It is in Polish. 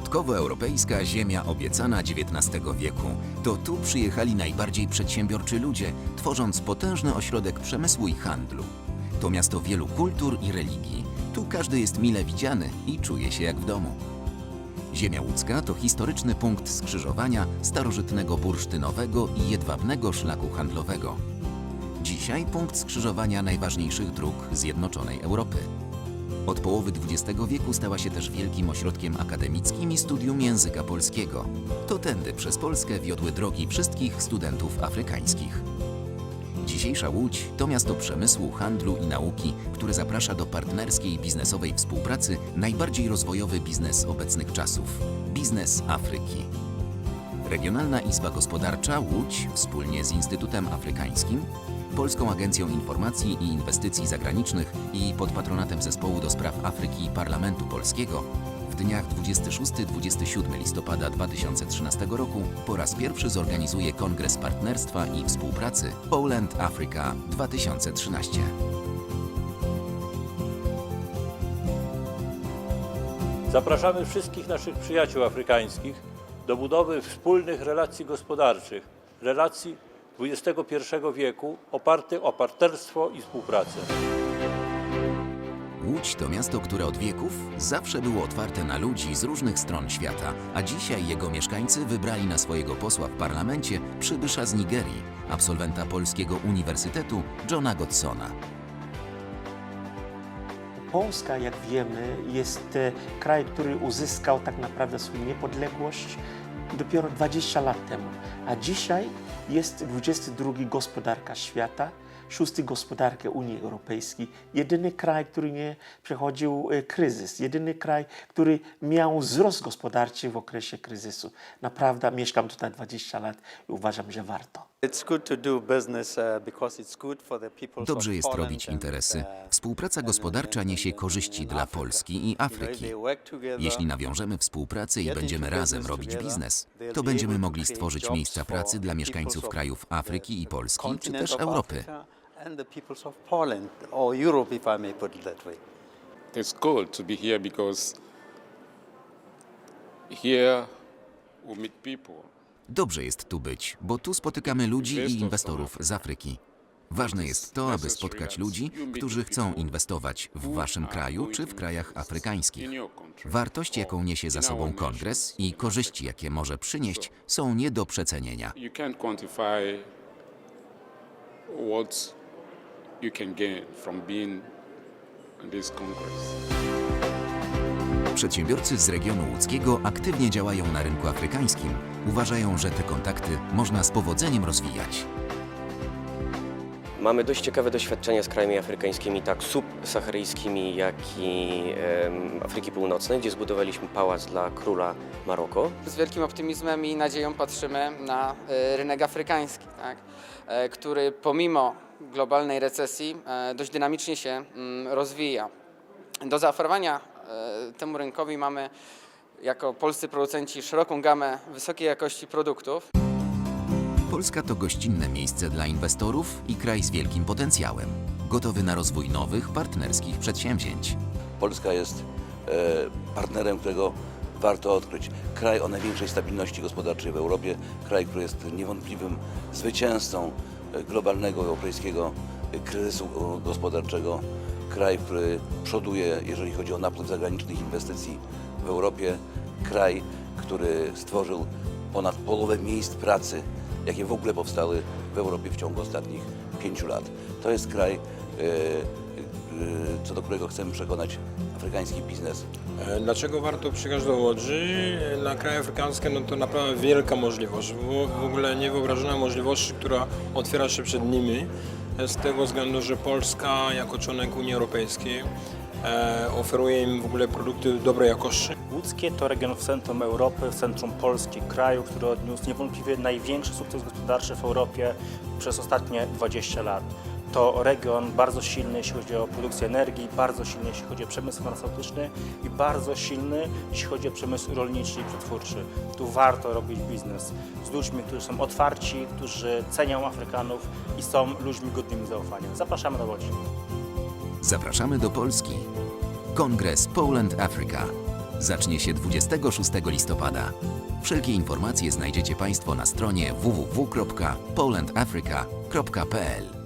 Środkowoeuropejska ziemia obiecana XIX wieku. To tu przyjechali najbardziej przedsiębiorczy ludzie, tworząc potężny ośrodek przemysłu i handlu. To miasto wielu kultur i religii. Tu każdy jest mile widziany i czuje się jak w domu. Ziemia łódzka to historyczny punkt skrzyżowania starożytnego bursztynowego i jedwabnego szlaku handlowego. Dzisiaj punkt skrzyżowania najważniejszych dróg Zjednoczonej Europy. Od połowy XX wieku stała się też wielkim ośrodkiem akademickim i studium języka polskiego. To tędy przez Polskę wiodły drogi wszystkich studentów afrykańskich. Dzisiejsza Łódź to miasto przemysłu, handlu i nauki, które zaprasza do partnerskiej biznesowej współpracy najbardziej rozwojowy biznes obecnych czasów biznes Afryki. Regionalna Izba Gospodarcza Łódź wspólnie z Instytutem Afrykańskim, Polską Agencją Informacji i Inwestycji Zagranicznych i pod patronatem Zespołu do Spraw Afryki Parlamentu Polskiego w dniach 26-27 listopada 2013 roku po raz pierwszy zorganizuje Kongres Partnerstwa i Współpracy Poland Africa 2013. Zapraszamy wszystkich naszych przyjaciół afrykańskich do budowy wspólnych relacji gospodarczych, relacji XXI wieku opartych o partnerstwo i współpracę. Łódź to miasto, które od wieków zawsze było otwarte na ludzi z różnych stron świata, a dzisiaj jego mieszkańcy wybrali na swojego posła w parlamencie przybysza z Nigerii, absolwenta Polskiego Uniwersytetu Johna Godsona. Polska, jak wiemy, jest e, kraj, który uzyskał tak naprawdę swoją niepodległość dopiero 20 lat temu, a dzisiaj jest 22 gospodarka świata, szósty gospodarka Unii Europejskiej, jedyny kraj, który nie przechodził e, kryzys, jedyny kraj, który miał wzrost gospodarczy w okresie kryzysu. Naprawdę mieszkam tutaj 20 lat i uważam, że warto. It's good to do business uh, because it's good for the people Dobrze jest robić interesy. Współpraca gospodarcza niesie korzyści dla Polski i Afryki. Jeśli nawiążemy współpracę i będziemy razem robić biznes, to będziemy mogli stworzyć miejsca pracy dla mieszkańców krajów Afryki i Polski, czy też Europy. It's good to be here because here we meet people. Dobrze jest tu być, bo tu spotykamy ludzi i inwestorów z Afryki. Ważne jest to, aby spotkać ludzi, którzy chcą inwestować w waszym kraju czy w krajach afrykańskich. Wartość, jaką niesie za sobą kongres i korzyści, jakie może przynieść, są nie do przecenienia. You what can gain from being in this congress. Przedsiębiorcy z regionu łódzkiego aktywnie działają na rynku afrykańskim. Uważają, że te kontakty można z powodzeniem rozwijać. Mamy dość ciekawe doświadczenia z krajami afrykańskimi, tak subsaharyjskimi, jak i em, Afryki Północnej, gdzie zbudowaliśmy pałac dla króla Maroko. Z wielkim optymizmem i nadzieją patrzymy na e, rynek afrykański, tak? e, który pomimo globalnej recesji e, dość dynamicznie się mm, rozwija. Do zaoferowania temu rynkowi mamy jako polscy producenci szeroką gamę wysokiej jakości produktów. Polska to gościnne miejsce dla inwestorów i kraj z wielkim potencjałem, gotowy na rozwój nowych, partnerskich przedsięwzięć. Polska jest e, partnerem, którego warto odkryć. Kraj o największej stabilności gospodarczej w Europie, kraj, który jest niewątpliwym zwycięzcą e, globalnego europejskiego e, kryzysu e, gospodarczego, kraj, który przoduje, jeżeli chodzi o napływ zagranicznych inwestycji w Europie, kraj, który stworzył ponad połowę miejsc pracy, jakie w ogóle powstały w Europie w ciągu ostatnich pięciu lat. To jest kraj, e, e, co do którego chcemy przekonać afrykański biznes. E, Dlaczego warto przyjechać do Łodzi? Na kraje afrykańskie no to naprawdę wielka możliwość, w ogóle niewyobrażona możliwość, która otwiera się przed nimi z tego względu, że Polska jako członek Unii Europejskiej e, oferuje im w ogóle produkty dobrej jakości. Łódzkie to region w centrum Europy, w centrum Polski, kraju, który odniósł niewątpliwie największy sukces gospodarczy w Europie przez ostatnie 20 lat. To region bardzo silny, jeśli chodzi o produkcję energii, bardzo silny, jeśli chodzi o przemysł farmaceutyczny i bardzo silny, jeśli chodzi o przemysł rolniczy i przetwórczy. Tu warto robić biznes z ludźmi, którzy są otwarci, którzy cenią Afrykanów i są ludźmi godnymi zaufania. Zapraszamy do Łodzi. Zapraszamy do Polski. Kongres Poland Africa. zacznie się 26 listopada. Wszelkie informacje znajdziecie Państwo na stronie www.polandafrica.pl.